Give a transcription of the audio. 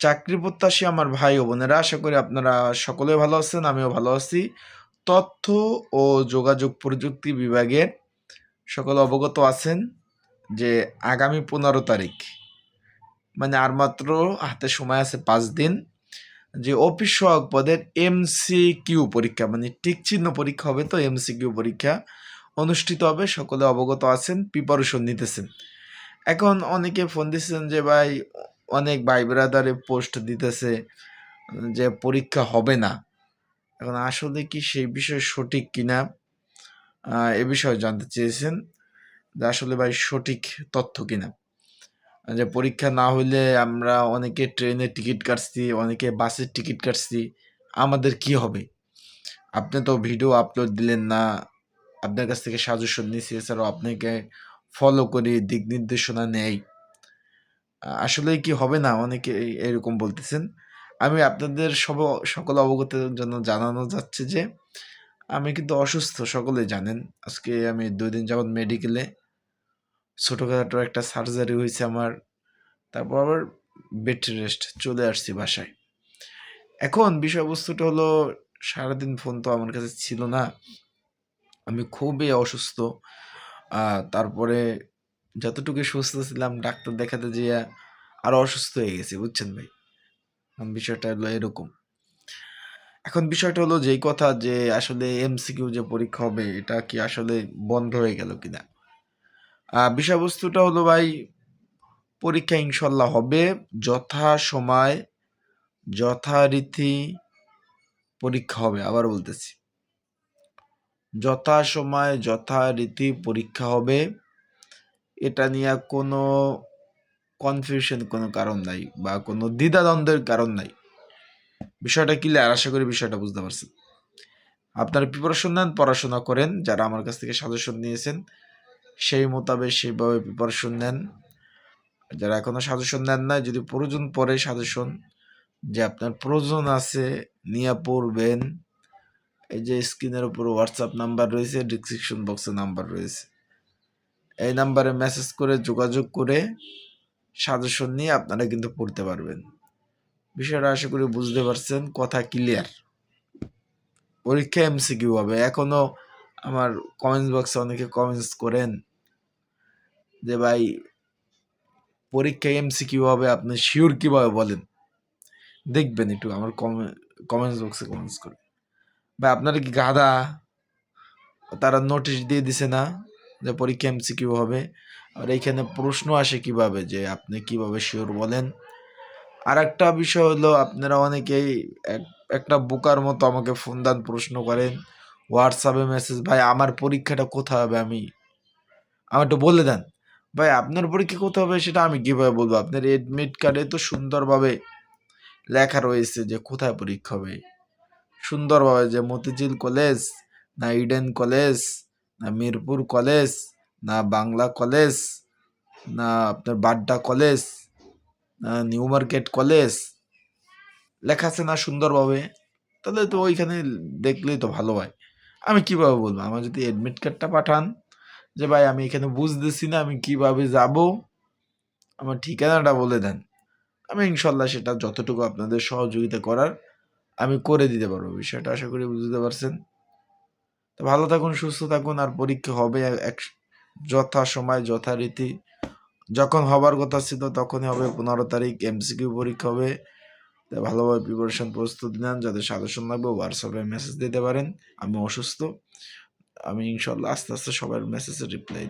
চাকরি প্রত্যাশী আমার ভাই ও বোনেরা, আশা করি আপনারা সকলে ভালো আছেন, আমিও ভালো আছি। তথ্য ও যোগাযোগ প্রযুক্তি বিভাগের সকলে অবগত আছেন যে আগামী পনেরো তারিখ মানে আর মাত্র হাতে সময় আছে পাঁচ দিন, যে অফিস সহায়ক পদের এমসি কিউ পরীক্ষা মানে টিক চিহ্ন পরীক্ষা হবে তো এমসি কিউ পরীক্ষা অনুষ্ঠিত হবে, সকলে অবগত আছেন প্রিপারেশন নিতেছেন। এখন অনেকে ফোন দিচ্ছেন যে, ভাই অনেক ভাই ব্রাদারে পোস্ট দিতেছে যে পরীক্ষা হবে না। এখন আসলে কি সেই বিষয়ে সঠিক কিনা এ বিষয়ে জানতে চেয়েছেন যে আসলে ভাই সঠিক তথ্য কিনা। যে পরীক্ষা না হইলে আমরা অনেকে ট্রেনের টিকিট কাটছি, অনেকে বাসের টিকিট কাটছি, আমাদের কি হবে? আপনি তো ভিডিও আপলোড দিলেন না, আপনার কাছ থেকে সাজেশন নিয়েছি এছাড়াও আপনাকে ফলো করি, দিক নির্দেশনা নেই। আহ, আসলে কি হবে না? অনেকে এরকম বলতেছেন। আমি আপনাদের সব সকল অবগতের জন্য জানানো যাচ্ছে যে আমি কিন্তু অসুস্থ সকলে জানেন। আজকে আমি দুই দিন যাবৎ মেডিকেলে ছোটোখাটো একটা সার্জারি হয়েছে আমার। তারপর আবার বেড রেস্ট চলে আসছি বাসায়। এখন বিষয়বস্তুটা হলো সারাদিন ফোন তো আমার কাছে ছিল না। আমি খুবই অসুস্থ। তারপরে যতটুকু সুস্থ ছিলাম, ডাক্তার দেখাতে যেয়ে আরও অসুস্থ হয়ে গেছি, বুঝছেন ভাই? বিষয়টা হলো এরকম। এখন বিষয়টা হলো যেই কথা যে আসলে এমসিকিউ যে পরীক্ষা হবে, এটা কি আসলে বন্ধ হয়ে গেল কিনা? বিষয়বস্তুটা হলো ভাই, পরীক্ষা ইনশাল্লাহ হবে। যথা সময় যথারীতি পরীক্ষা হবে, আবার বলতেছি। যথা সময় যথারীতি পরীক্ষা হবে। এটা নিয়ে কোনো কনফিউশন কোনো কারণ নাই বা কোনো দ্বিধাদ্বন্দ্বের কারণ নাই। বিষয়টা ক্লিয়ার আশা করি বিষয়টা বুঝতে পারছেন। আপনারা প্রিপারেশন নেন, পড়াশোনা করেন, যারা আমার কাছ থেকে সাজেশন নিয়েছেন, সেই মোতাবেক সেইভাবে প্রিপারেশন নেন। যারা এখনও সাজেশন নেন না যদি প্রয়োজন পড়ে সাজেশন যে আপনার প্রয়োজন আছে, নিয়ে পড়বেন। এই যে স্ক্রিনের উপর হোয়াটসঅ্যাপ নাম্বার রয়েছে ডিসক্রিপশন বক্সে নাম্বার রয়েছে। এই নাম্বারে মেসেজ করে, যোগাযোগ করে সাজেশন নিয়ে আপনারা কিন্তু পড়তে পারবেন। বিষয়টা আশা করি বুঝতে পারছেন, কথা ক্লিয়ার পরীক্ষা এমসিকিউ হবে। এখনও আমার কমেন্টস বক্সে অনেকে কমেন্টস করেন যে, ভাই পরীক্ষা এমসিকিউ হবে, আপনি শিওর কীভাবে বলেন? দেখবেন একটু, আমার কমেন্টস বক্সে কমেন্টস করে। ভাই, আপনারা কি গাধা? তারা নোটিশ দিয়ে দিছে না? যে পরীক্ষা এমসিকিউ হবে। আর এইখানে প্রশ্ন আসে কীভাবে যে আপনি কীভাবে শিওর বলেন? আর একটা বিষয় হলো, আপনারা অনেকেই এক- একটা বোকার মতো আমাকে ফোন দান প্রশ্ন করেন হোয়াটসঅ্যাপে মেসেজ ভাই, আমার পরীক্ষাটা কোথায় হবে আমি? আমার একটু বলে দেন, ভাই, আপনার পরীক্ষা কোথায় হবে সেটা আমি কীভাবে বলব? আপনার এডমিট কার্ডে তো সুন্দরভাবে লেখা রয়েছে যে কোথায় পরীক্ষা হবে। সুন্দরভাবে যে মতিঝিল কলেজ না ইডেন কলেজ না মিরপুর কলেজ, না বাংলা কলেজ, না আপনার বাড্ডা কলেজ, না নিউ মার্কেট কলেজ লেখা আছে না সুন্দরভাবে, তাহলে তো ওইখানে দেখলেই তো ভালো হয়। আমি কীভাবে বলব? আমার যদি অ্যাডমিট কার্ডটা পাঠান যে, ভাই, আমি এখানে বুঝতেছি না, আমি কীভাবে যাব? আমার ঠিকানাটা বলে দেন। আমি ইনশাল্লাহ সেটা যতটুকু আপনাদের সহযোগিতা করার, আমি করে দিতে পারব বিষয়টা। আশা করি বুঝতে পারছেন। ভালো থাকুন, সুস্থ থাকুন আর পরীক্ষা হবে এক যথা সময় যথারীতি যখন হবার কথা ছিল তখনই হবে, পনেরো তারিখ এমসিকিউ পরীক্ষা হবে। ভালোভাবে প্রিপারেশন প্রস্তুতি নেন যাদের সাজেশন লাগবে হোয়াটসঅ্যাপে মেসেজ দিতে পারেন। আমি অসুস্থ। আমি ইনশাল্লাহ আস্তে আস্তে সবার মেসেজে রিপ্লাই দিই